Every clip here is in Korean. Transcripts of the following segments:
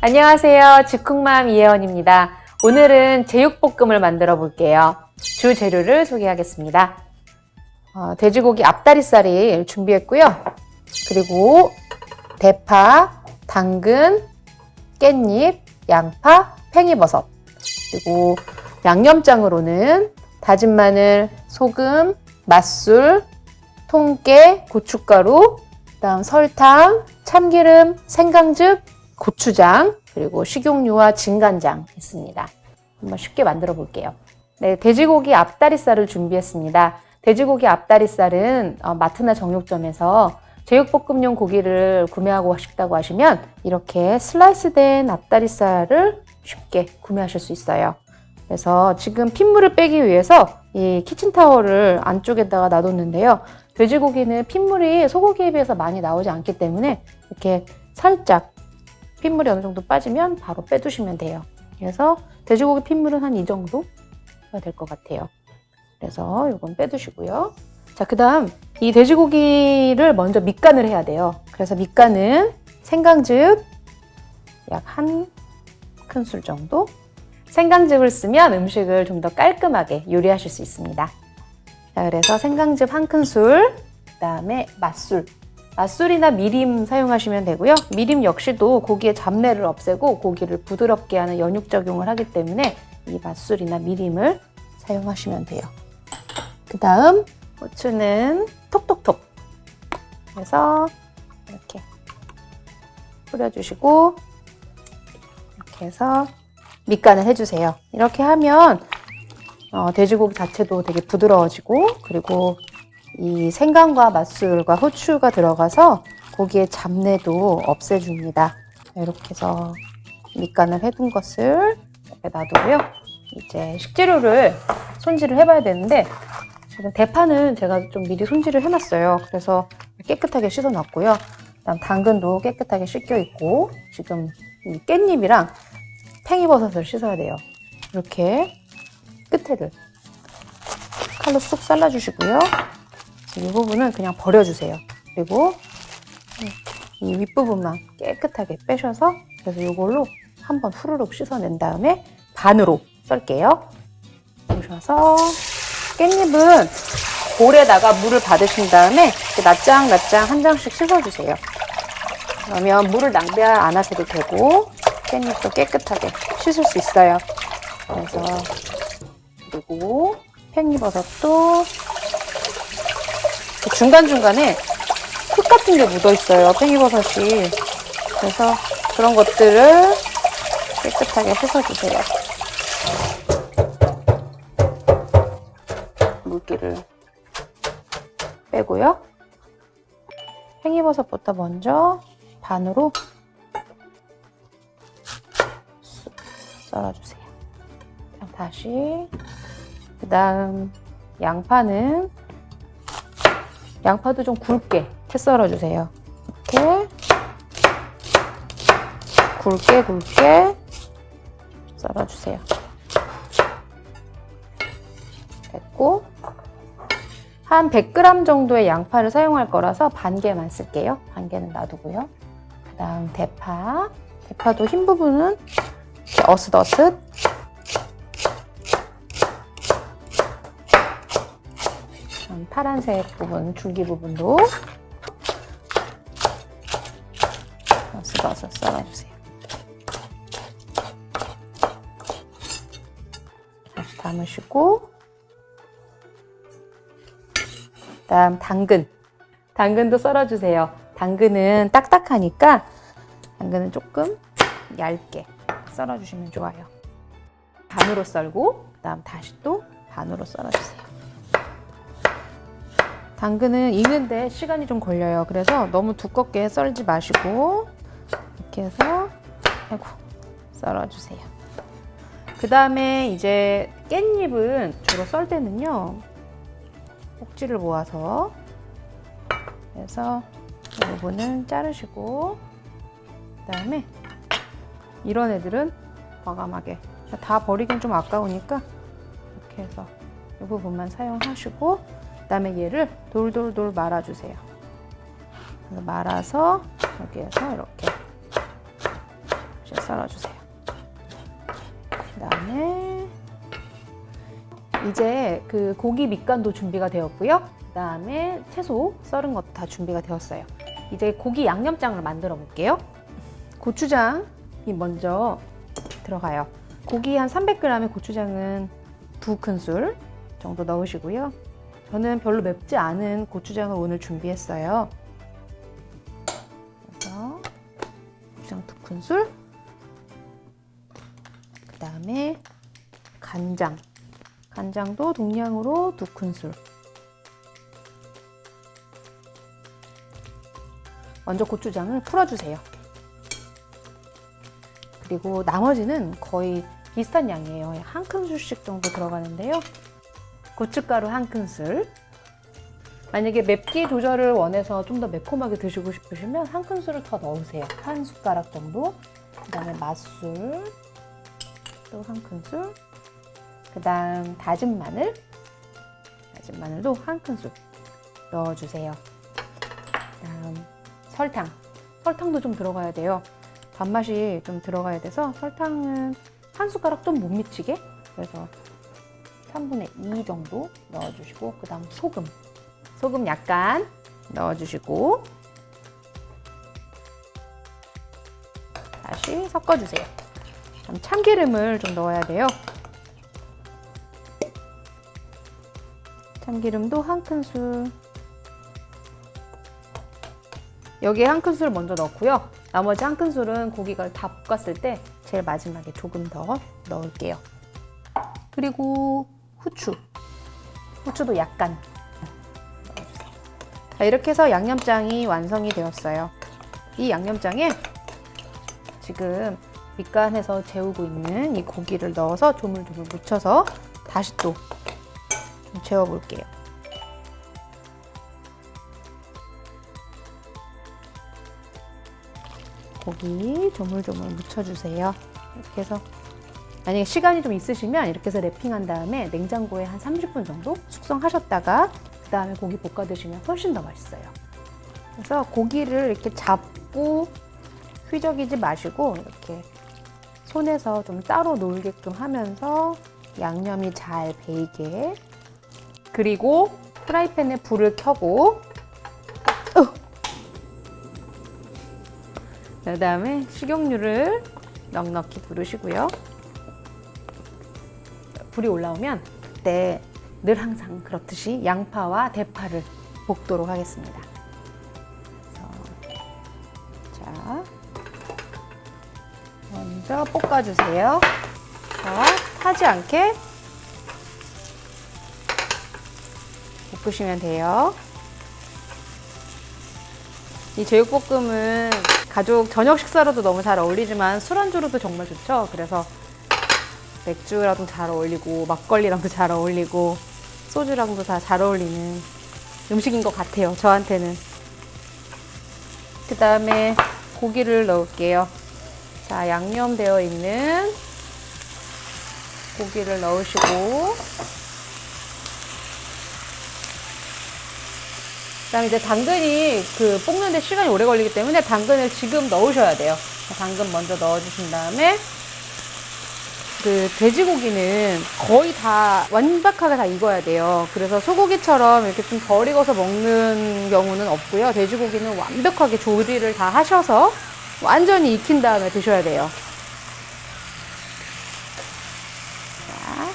안녕하세요. 즉흥맘 이혜원입니다. 오늘은 제육볶음을 만들어 볼게요. 주 재료를 소개하겠습니다. 어, 돼지고기 앞다리살을 준비했고요. 그리고 대파, 당근, 깻잎, 양파, 팽이버섯, 그리고 양념장으로는 다진 마늘, 소금, 맛술, 통깨, 고춧가루, 그다음 설탕, 참기름, 생강즙, 고추장, 그리고 식용유와 진간장 있습니다. 한번 쉽게 만들어 볼게요. 네, 돼지고기 앞다리살을 준비했습니다. 돼지고기 앞다리살은 어, 마트나 정육점에서 제육볶음용 고기를 구매하고 싶다고 하시면 이렇게 슬라이스된 앞다리살을 쉽게 구매하실 수 있어요. 그래서 지금 핏물을 빼기 위해서 이 키친타월을 안쪽에다가 놔뒀는데요. 돼지고기는 핏물이 소고기에 비해서 많이 나오지 않기 때문에 이렇게 살짝 핏물이 어느 정도 빠지면 바로 빼두시면 돼요. 그래서 돼지고기 핏물은 한 이 정도가 될 것 같아요. 그래서 이건 빼두시고요. 자, 그 다음 이 돼지고기를 먼저 밑간을 해야 돼요. 그래서 밑간은 생강즙 약 한 큰술 정도 생강즙을 쓰면 음식을 좀 더 깔끔하게 요리하실 수 있습니다. 자, 그래서 생강즙 한 큰술, 그 다음에 맛술. 맛술이나 미림 사용하시면 되고요. 미림 역시도 고기의 잡내를 없애고 고기를 부드럽게 하는 연육 작용을 하기 때문에 이 맛술이나 미림을 사용하시면 돼요. 그 다음 고추는 톡톡톡 해서 이렇게 뿌려주시고 이렇게 해서 밑간을 해주세요. 이렇게 하면 어, 돼지고기 자체도 되게 부드러워지고 그리고 이 생강과 맛술과 후추가 들어가서 고기의 잡내도 없애줍니다. 이렇게 해서 밑간을 해둔 것을 이렇게 놔두고요. 이제 식재료를 손질을 해봐야 되는데 지금 대파는 제가 좀 미리 손질을 해놨어요. 그래서 깨끗하게 씻어놨고요. 그다음 당근도 깨끗하게 씻겨 있고 지금 이 깻잎이랑 팽이버섯을 씻어야 돼요. 이렇게 끝에를 칼로 쑥 잘라주시고요. 이 부분은 그냥 버려주세요. 그리고 이 윗부분만 깨끗하게 빼셔서 그래서 이걸로 한번 후루룩 씻어낸 다음에 반으로 썰게요. 보셔서 깻잎은 볼에다가 물을 받으신 다음에 낱장 낱장 한 장씩 씻어주세요. 그러면 물을 낭비 안 하셔도 되고 깻잎도 깨끗하게 씻을 수 있어요. 그래서 그리고 팽이버섯도 그 중간중간에 흙 같은 게 묻어 있어요. 팽이버섯이. 그래서 그런 것들을 깨끗하게 씻어주세요. 물기를 빼고요. 팽이버섯부터 먼저 반으로 쑥 썰어주세요. 다시 그 다음 양파는 양파도 좀 굵게 채 썰어주세요. 이렇게 굵게 굵게 썰어주세요. 됐고 한 100g 정도의 양파를 사용할 거라서 반 개만 쓸게요. 반 개는 놔두고요. 그 다음 대파 대파도 흰 부분은 이렇게 어슷어슷 파란색 부분, 줄기 부분도 어슷어슷 썰어주세요. 다시 담으시고 그다음 당근. 당근도 썰어주세요. 당근은 딱딱하니까 당근은 조금 얇게 썰어주시면 좋아요. 반으로 썰고 그다음 다시 또 반으로 썰어주세요. 당근은 익는데 시간이 좀 걸려요. 그래서 너무 두껍게 썰지 마시고 이렇게 해서 아이고 썰어주세요. 그 다음에 이제 깻잎은 주로 썰 때는요 꼭지를 모아서 그래서 이 부분은 자르시고 그 다음에 이런 애들은 과감하게 다 버리긴 좀 아까우니까 이렇게 해서 이 부분만 사용하시고 그 다음에 얘를 돌돌돌 말아주세요. 말아서 여기에서 이렇게? 썰어주세요. 그다음에 이제 그 고기 밑간도 준비가 되었고요. 그다음에 채소 썰은 것도 다 준비가 되었어요. 이제 고기 양념장을 만들어 볼게요. 고추장이 먼저 들어가요. 고기 한 300g의 고추장은 두 큰술 정도 넣으시고요. 저는 별로 맵지 않은 고추장을 오늘 준비했어요. 그래서 고추장 두 큰술, 그 다음에 간장, 간장도 동량으로 두 큰술. 먼저 고추장을 풀어주세요. 그리고 나머지는 거의 비슷한 양이에요. 한 큰술씩 정도 들어가는데요. 고춧가루 한 큰술. 만약에 맵기 조절을 원해서 좀 더 매콤하게 드시고 싶으시면 한 큰술을 더 넣으세요. 한 숟가락 정도. 그 다음에 맛술. 또 한 큰술. 그 다음 다진 마늘. 다진 마늘도 한 큰술 넣어주세요. 그 다음 설탕. 설탕도 좀 들어가야 돼요. 단맛이 좀 들어가야 돼서 설탕은 한 숟가락 좀 못 미치게 그래서 3분의 2 정도 넣어주시고 그 다음 소금. 소금 약간 넣어주시고 다시 섞어주세요. 그다음 참기름을 좀 넣어야 돼요. 참기름도 한 큰술. 여기에 한 큰술 먼저 넣고요. 나머지 한 큰술은 고기가 다 볶았을 때 제일 마지막에 조금 더 넣을게요. 그리고 후추. 후추도 약간. 자, 이렇게 해서 양념장이 완성이 되었어요. 이 양념장에 지금 밑간해서 재우고 있는 이 고기를 넣어서 조물조물 묻혀서 다시 또 좀 재워볼게요. 고기 조물조물 묻혀주세요. 이렇게 해서 만약에 시간이 좀 있으시면 이렇게 해서 랩핑한 다음에 냉장고에 한 30분 정도 숙성하셨다가 그 다음에 고기 볶아 드시면 훨씬 더 맛있어요. 그래서 고기를 이렇게 잡고 휘저기지 마시고 이렇게 손에서 좀 따로 놀게끔 하면서 양념이 잘 배이게 그리고 프라이팬에 불을 켜고 그 다음에 식용유를 넉넉히 부르시고요. 불이 올라오면 그때 늘 항상 그렇듯이 양파와 대파를 볶도록 하겠습니다. 자, 먼저 볶아주세요. 자, 타지 않게 볶으시면 돼요. 이 제육볶음은 가족 저녁 식사로도 너무 잘 어울리지만 술안주로도 정말 좋죠. 그래서 맥주랑도 잘 어울리고 막걸리랑도 잘 어울리고 소주랑도 다 잘 어울리는 음식인 것 같아요. 저한테는. 그 다음에 고기를 넣을게요. 자, 양념되어 있는 고기를 넣으시고 그다음에 이제 당근이 그 볶는데 시간이 오래 걸리기 때문에 당근을 지금 넣으셔야 돼요. 당근 먼저 넣어주신 다음에 그 돼지고기는 거의 다 완벽하게 다 익어야 돼요. 그래서 소고기처럼 이렇게 좀 덜 익어서 먹는 경우는 없고요. 돼지고기는 완벽하게 조리를 다 하셔서 완전히 익힌 다음에 드셔야 돼요. 자,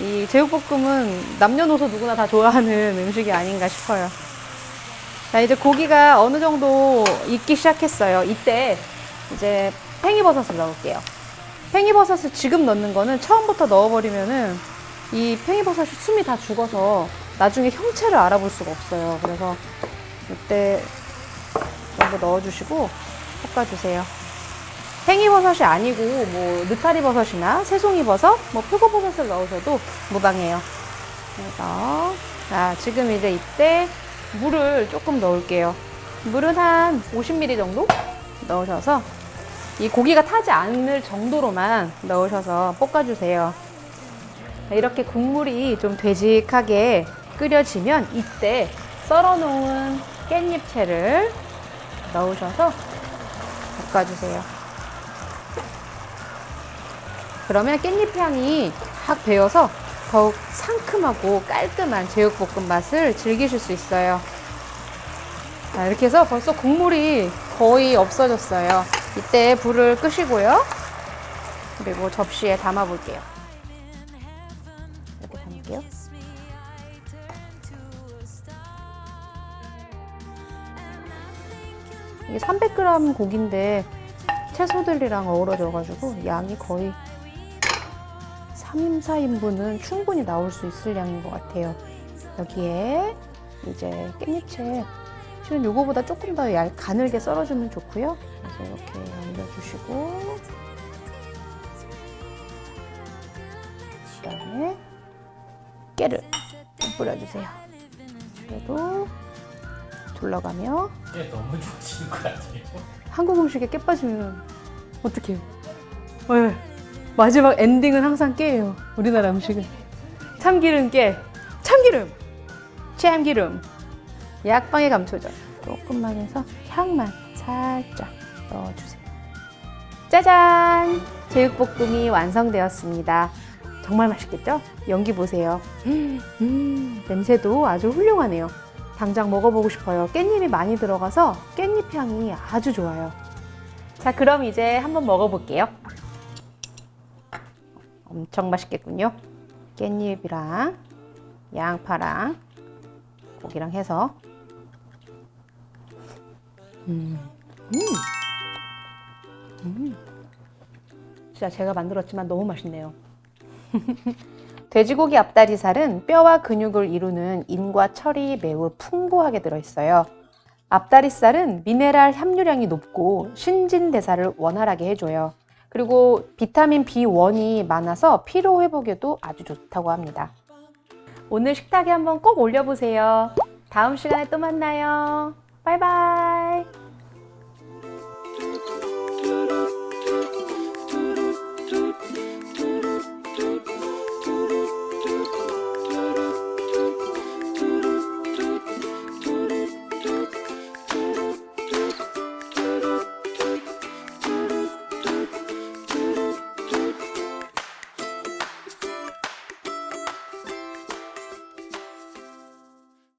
이 제육볶음은 남녀노소 누구나 다 좋아하는 음식이 아닌가 싶어요. 자, 이제 고기가 어느 정도 익기 시작했어요. 이때 이제 팽이버섯을 넣을게요. 팽이버섯을 지금 넣는 거는 처음부터 넣어버리면은 이 팽이버섯이 숨이 다 죽어서 나중에 형체를 알아볼 수가 없어요. 그래서 이때 정도 넣어주시고 볶아주세요. 팽이버섯이 아니고 뭐 느타리버섯이나 새송이버섯, 뭐 표고버섯을 넣으셔도 무방해요. 그래서 자 지금 이제 이때 물을 조금 넣을게요. 물은 한 50ml 정도 넣으셔서 이 고기가 타지 않을 정도로만 넣으셔서 볶아주세요. 이렇게 국물이 좀 되직하게 끓여지면 이때 썰어놓은 깻잎채를 넣으셔서 볶아주세요. 그러면 깻잎 향이 확 배어서 더욱 상큼하고 깔끔한 제육볶음 맛을 즐기실 수 있어요. 자, 이렇게 해서 벌써 국물이 거의 없어졌어요. 이때 불을 끄시고요. 그리고 접시에 담아 볼게요. 이렇게 담을게요. 이게 300g 고기인데 채소들이랑 어우러져가지고 양이 거의 3인, 4인분은 충분히 나올 수 있을 양인 것 같아요. 여기에 이제 깻잎채 실은 요거보다 조금 더 얇, 가늘게 썰어주면 좋고요. 그래서 이렇게 얹어주시고 그다음에 깨를 좀 뿌려주세요. 그래도 둘러가며 깨 너무 좋으신 거 아니에요? 한국 음식에 깨 빠지면 어떡해요? 왜? 마지막 엔딩은 항상 깨예요. 우리나라 음식은. 참기름 깨. 참기름! 참기름. 약방의 감초죠. 조금만 해서 향만 살짝 넣어주세요. 짜잔! 제육볶음이 완성되었습니다. 정말 맛있겠죠? 연기 보세요. 음, 냄새도 아주 훌륭하네요. 당장 먹어보고 싶어요. 깻잎이 많이 들어가서 깻잎 향이 아주 좋아요. 자, 그럼 이제 한번 먹어볼게요. 엄청 맛있겠군요. 깻잎이랑 양파랑 고기랑 해서 음, 음, 음. 진짜 제가 만들었지만 너무 맛있네요. 돼지고기 앞다리살은 뼈와 근육을 이루는 인과 철이 매우 풍부하게 들어있어요. 앞다리살은 미네랄 함유량이 높고 신진대사를 원활하게 해줘요. 그리고 비타민 B1이 많아서 피로 회복에도 아주 좋다고 합니다. 오늘 식탁에 한번 꼭 올려보세요. 다음 시간에 또 만나요. 바이바이.